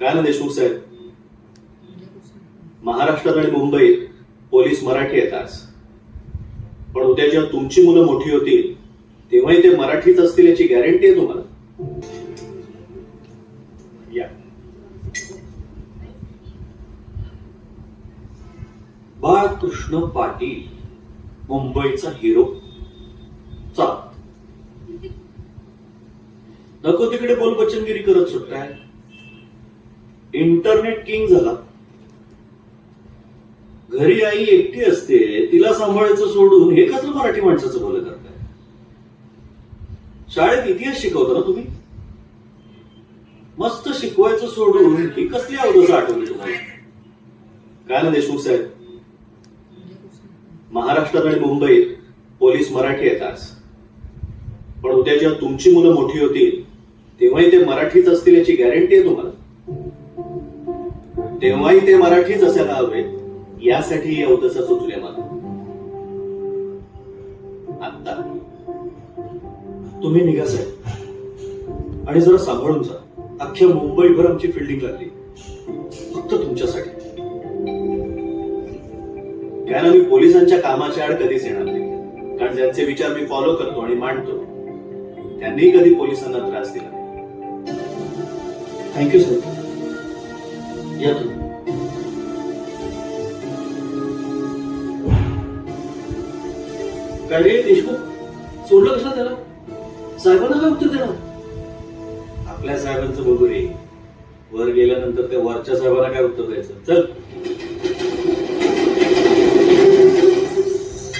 काय ना देशमुख साहेब महाराष्ट्रात आणि मुंबईत पोलीस मराठी आहेत आज. पण उद्या जेव्हा तुमची मुलं मोठी होतील तेव्हाही ते मराठीच असतील याची गॅरंटी आहे तुम्हाला? या. बाळकृष्ण पाटील मुंबईचा हिरो. चा नको तिकडे बोल बचनगिरी करत सुटताय. इंटरनेट किंग झाला. घरी आई एकटी असते तिला सांभाळायचं सोडून हे कसलं मराठी माणसाचं बोलत करताय? शाळेत इतिहास शिकवता ना तुम्ही? मस्त शिकवायचं सोडून ही कसली अवदस आठवली तुम्हाला? काय ना देशमुख साहेब? महाराष्ट्रात आणि मुंबईत पोलीस मराठी आहेत आज. पण उद्या जेव्हा तुमची मुलं मोठी होतील तेव्हाही ते मराठीच असतील याची गॅरंटी आहे तुम्हाला. तेव्हाही ते मराठीच असायला हवे. यासाठी ही अवदसा सुचली मला. आता तुम्ही निघा साहेब. आणि जरा सांभाळून जा. अख्ख्या मुंबईभर आमची फिल्डिंग लागली. फक्त तुमच्यासाठी. कारण मी पोलिसांच्या कामाच्या आड कधीच येणार नाही. कारण ज्यांचे विचार मी फॉलो करतो आणि मांडतो त्यांनी कधी पोलिसांना त्रास दिला थँक्यू सर या काय रे देशमुख? सोडलं कसं त्याला? साहेबांना काय उत्तर देणार? आपल्या साहेबांचं बघू रे. वर गेल्यानंतर त्या वरच्या साहेबांना काय उत्तर द्यायचं? चल.